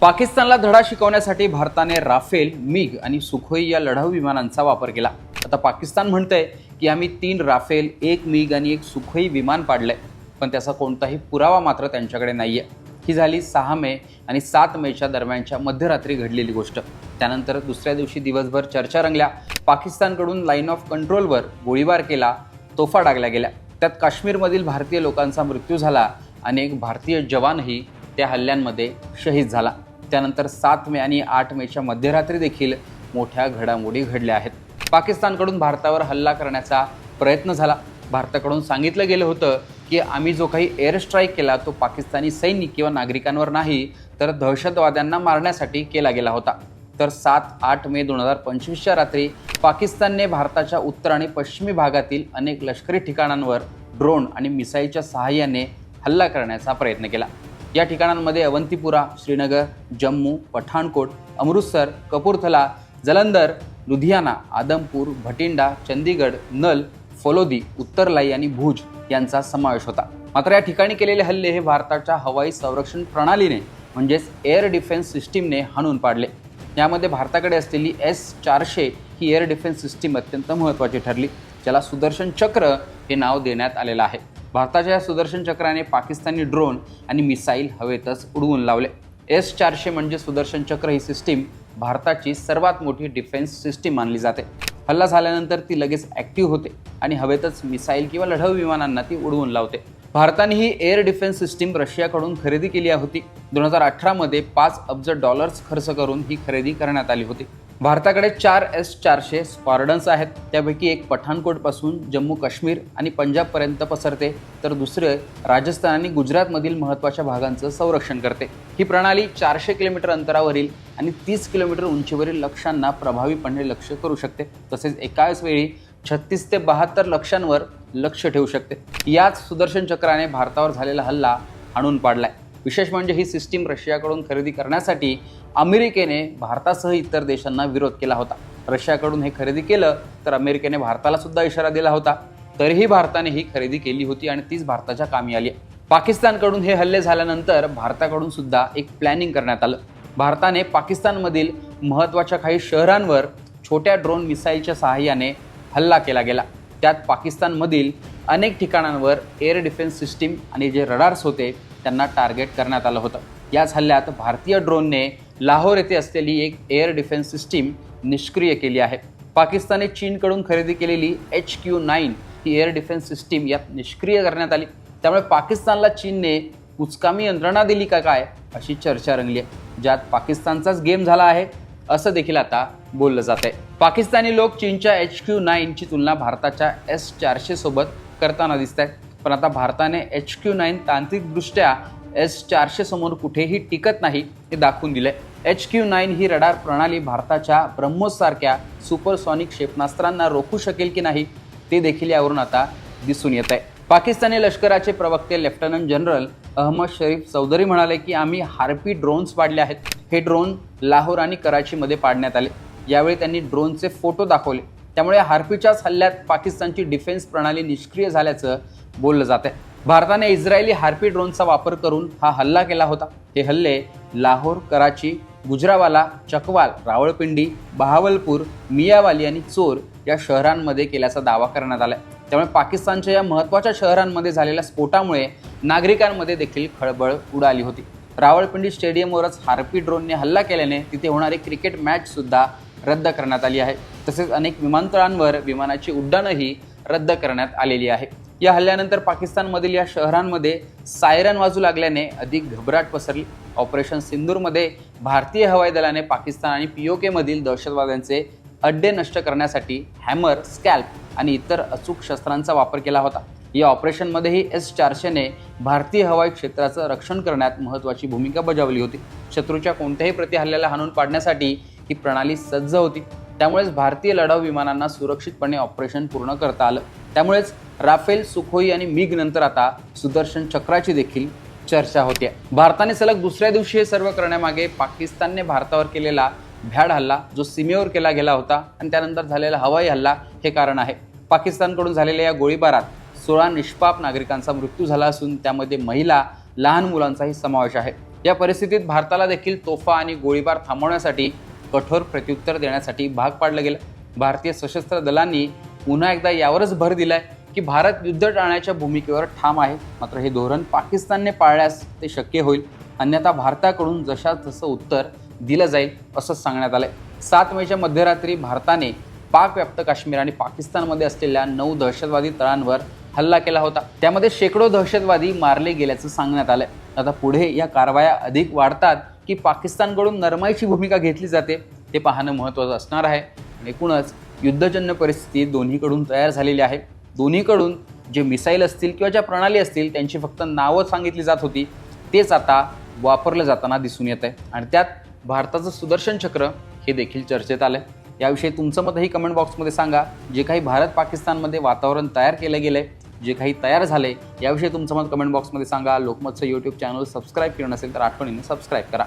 पाकिस्तानला धडा शिकवण्यासाठी भारताने राफेल मिग आणि सुखोई या लढाऊ विमानांचा वापर केला. आता पाकिस्तान म्हणतंय की आम्ही तीन राफेल एक मिग आणि एक सुखोई विमान पाडलंय. पण त्याचा कोणताही पुरावा मात्र त्यांच्याकडे नाहीये. ही झाली सहा मे आणि सात मेच्या दरम्यानच्या मध्यरात्री घडलेली गोष्ट. त्यानंतर दुसऱ्या दिवशी दिवसभर चर्चा रंगल्या. पाकिस्तानकडून लाईन ऑफ कंट्रोलवर गोळीबार केला तोफा डागल्या गेल्या. त्यात काश्मीरमधील भारतीय लोकांचा मृत्यू झाला आणि एक भारतीय जवानही त्या हल्ल्यांमध्ये शहीद झाला. त्यानंतर सात मे आणि आठ मेच्या मध्यरात्री देखील मोठ्या घडामोडी घडल्या आहेत. पाकिस्तानकडून भारतावर हल्ला करण्याचा प्रयत्न झाला. भारताकडून सांगितलं गेलं होतं की आम्ही जो काही एअर स्ट्राईक केला तो पाकिस्तानी सैनिक किंवा नागरिकांवर नाही तर दहशतवाद्यांना मारण्यासाठी केला गेला होता. तर सात आठ मे दोन हजार पंचवीसच्या रात्री पाकिस्तानने भारताच्या उत्तर आणि पश्चिमी भागातील अनेक लष्करी ठिकाणांवर ड्रोन आणि मिसाईलच्या सहाय्याने हल्ला करण्याचा प्रयत्न केला. या ठिकाणांमध्ये अवंतीपुरा श्रीनगर जम्मू पठाणकोट अमृतसर कपूरथला जलंधर लुधियाना आदमपूर भटिंडा चंदीगड नल फलोदी उत्तरलाई आणि भुज यांचा समावेश होता. मात्र या ठिकाणी केलेले हल्ले हे भारताच्या हवाई संरक्षण प्रणालीने म्हणजेच एअर डिफेन्स सिस्टीमने हाणून पाडले. यामध्ये भारताकडे असलेली एस चारशे ही एअर डिफेन्स सिस्टीम अत्यंत महत्त्वाची ठरली ज्याला सुदर्शन चक्र हे नाव देण्यात आलेलं आहे. भारताच्या या सुदर्शन चक्राने पाकिस्तानी ड्रोन आणि मिसाईल हवेतच उडवून लावले. एस चारशे म्हणजे सुदर्शन चक्र ही सिस्टीम भारताची सर्वात मोठी डिफेन्स सिस्टीम मानली जाते. हल्ला झाल्यानंतर ती लगेच ॲक्टिव्ह होते आणि हवेतच मिसाईल किंवा लढाऊ विमानांना ती उडवून लावते. भारताने ही एअर डिफेन्स सिस्टीम रशियाकडून खरेदी केली होती. दोन हजार अठरामध्ये पाच अब्ज डॉलर्स खर्च करून ही खरेदी करण्यात आली होती. भारताकडे चार एस चारशे स्पार्डन्स आहेत. त्यापैकी एक पठाणकोटपासून जम्मू काश्मीर आणि पंजाबपर्यंत पसरते. तर दुसरे राजस्थान आणि गुजरातमधील महत्त्वाच्या भागांचं संरक्षण करते. ही प्रणाली चारशे किलोमीटर अंतरावरील आणि तीस किलोमीटर उंचीवरील लक्ष्यांना प्रभावीपणे लक्ष करू शकते. तसेच एकाच वेळी छत्तीस ते बहात्तर लक्षांवर लक्ष ठेवू शकते. याच सुदर्शन चक्राने भारतावर झालेला हल्ला हाणून पाडलाय. विशेष म्हणजे ही सिस्टीम रशियाकडून खरेदी करण्यासाठी अमेरिकेने भारतासह इतर देशांना विरोध केला होता. रशियाकडून हे खरेदी केलं तर अमेरिकेने भारताला सुद्धा इशारा दिला होता. तरीही भारताने ही खरेदी केली होती आणि तीच भारताच्या कामी आली पाकिस्तानकडून हे हल्ले झाल्यानंतर भारताकडून सुद्धा एक प्लॅनिंग करण्यात आलं. भारताने पाकिस्तानमधील महत्त्वाच्या काही शहरांवर छोट्या ड्रोन मिसाईलच्या सहाय्याने हल्ला केला गेला. त्यात पाकिस्तानमधील अनेक ठिकाणांवर एअर डिफेन्स सिस्टीम आणि जे रडार्स होते त्यांना टार्गेट करण्यात आलं होतं. याच हल्ल्यात भारतीय ड्रोनने लाहोर येथे असलेली एक एअर डिफेन्स सिस्टीम निष्क्रिय केली आहे. पाकिस्तानने चीनकडून खरेदी केलेली एच क्यू नाईन ही एअर डिफेन्स सिस्टीम यात निष्क्रिय करण्यात आली. त्यामुळे पाकिस्तानला चीनने उचकामी यंत्रणा दिली का काय अशी चर्चा रंगली आहे. ज्यात पाकिस्तानचाच गेम झाला आहे असं देखील आता बोललं जात आहे. पाकिस्तानी लोक चीनच्या एच क्यू नाईनची तुलना भारताच्या एस चारशे सोबत करताना दिसत आहेत पण आता भारताने एच क्यू नाईन तांत्रिकदृष्ट्या एस चारशे समोर कुठेही टिकत नाही हे दाखवून दिलंय. एच क्यू नाईन ही रडार प्रणाली भारताच्या ब्रह्मोस सारख्या सुपरसॉनिक क्षेपणास्त्रांना रोखू शकेल की नाही ते देखील यावरून आता दिसून येत आहे. पाकिस्तानी लष्कराचे प्रवक्ते लेफ्टनंट जनरल अहमद शरीफ चौधरी म्हणाले की आम्ही हार्पी ड्रोन्स पाडले आहेत. हे ड्रोन लाहोर आणि कराचीमध्ये पाडण्यात आले. यावेळी त्यांनी ड्रोनचे फोटो दाखवले. त्यामुळे हार्पीच्याच हल्ल्यात पाकिस्तानची डिफेन्स प्रणाली निष्क्रिय झाल्याचं बोललं जात आहे भारताने इस्रायली हार्पी ड्रोनचा वापर करून हा हल्ला केला होता. हे हल्ले लाहोर कराची गुजरावाला चकवाल रावळपिंडी बहावलपूर मियावाली आणि चोर या शहरांमध्ये केल्याचा दावा करण्यात आला त्यामुळे पाकिस्तानच्या या महत्त्वाच्या शहरांमध्ये झालेल्या स्फोटामुळे नागरिकांमध्ये देखील खळबळ उडाली होती. रावळपिंडी स्टेडियमवरच हार्पी ड्रोनने हल्ला केल्याने तिथे होणारी क्रिकेट मॅचसुद्धा रद्द करण्यात आली आहे. तसेच अनेक विमानतळांवर विमानाची उड्डाणंही रद्द करण्यात आलेली आहे. या हल्ल्यानंतर पाकिस्तानमधील या शहरांमध्ये सायरन वाजू लागल्याने अधिक घबराट पसरली. ऑपरेशन सिंदूरमध्ये भारतीय हवाई दलाने पाकिस्तान आणि पीओकेमधील दहशतवाद्यांचे अड्डे नष्ट करण्यासाठी हॅमर स्कॅल्प आणि इतर अचूक शस्त्रांचा वापर केला होता. या ऑपरेशनमध्येही एस चारशेने भारतीय हवाई क्षेत्राचं रक्षण करण्यात महत्त्वाची भूमिका बजावली होती. शत्रूच्या कोणत्याही प्रतिहल्ल्याला हाणून पाडण्यासाठी ही प्रणाली सज्ज होती. त्यामुळेच भारतीय लढाऊ विमानांना सुरक्षितपणे ऑपरेशन पूर्ण करता आलं. त्यामुळेच राफेल सुखोई आणि मिग नंतर आता सुदर्शन चक्राची देखील चर्चा होते. भारताने सलग दुसऱ्या दिवशी हे सर्व करण्यामागे पाकिस्तानने भारतावर केलेला भ्याड हल्ला जो सीमेवर केला गेला होता आणि त्यानंतर झालेला हवाई हल्ला हे कारण आहे. पाकिस्तानकडून झालेल्या या गोळीबारात सोळा निष्पाप नागरिकांचा मृत्यू झाला असून त्यामध्ये महिला लहान मुलांचाही समावेश आहे. या परिस्थितीत भारताला देखील तोफा आणि गोळीबार थांबवण्यासाठी कठोर प्रत्युत्तर देण्यासाठी भाग पाडलं गेलं. भारतीय सशस्त्र दलांनी पुन्हा एकदा यावरच भर दिलाय. की भारत युद्ध टाळण्याच्या भूमिकेवर ठाम आहे. मात्र हे धोरण पाकिस्तानने पाळल्यास ते शक्य होईल. अन्यथा भारताकडून जशा तसं उत्तर दिलं जाईल असं सांगण्यात आलंय. सात मेच्या मध्यरात्री भारताने पाक व्याप्त काश्मीर आणि पाकिस्तानमध्ये असलेल्या नऊ दहशतवादी तळांवर हल्ला केला होता. त्यामध्ये शेकडो दहशतवादी मारले गेल्याचं सांगण्यात आलंय. आता पुढे या कारवाया अधिक वाढतात की पाकिस्तानकडून नरमाईची भूमिका घेतली जाते ते पाहणं महत्त्वाचं असणार आहे. एकूणच युद्धजन्य परिस्थिती दोन्हीकडून तयार झालेली आहे. दोन्हीकडून जे मिसाईल असतील किंवा ज्या प्रणाली असतील त्यांची फक्त नावं सांगितली जात होती तेच आता वापरलं जाताना दिसून येत आहे. आणि त्यात भारताचं सुदर्शन चक्र हे देखील चर्चेत आलं आहे याविषयी तुमचं मतही कमेंट बॉक्समध्ये सांगा. जे काही भारत पाकिस्तानमध्ये वातावरण तयार केलं गेलं आहे जे काही तयार झाले याविषयी तुमचं मत कमेंट बॉक्समध्ये सांगा. लोकमतचं यूट्यूब चॅनल सबस्क्राईब केलं नसेल तर आठवणीने सबस्क्राईब करा.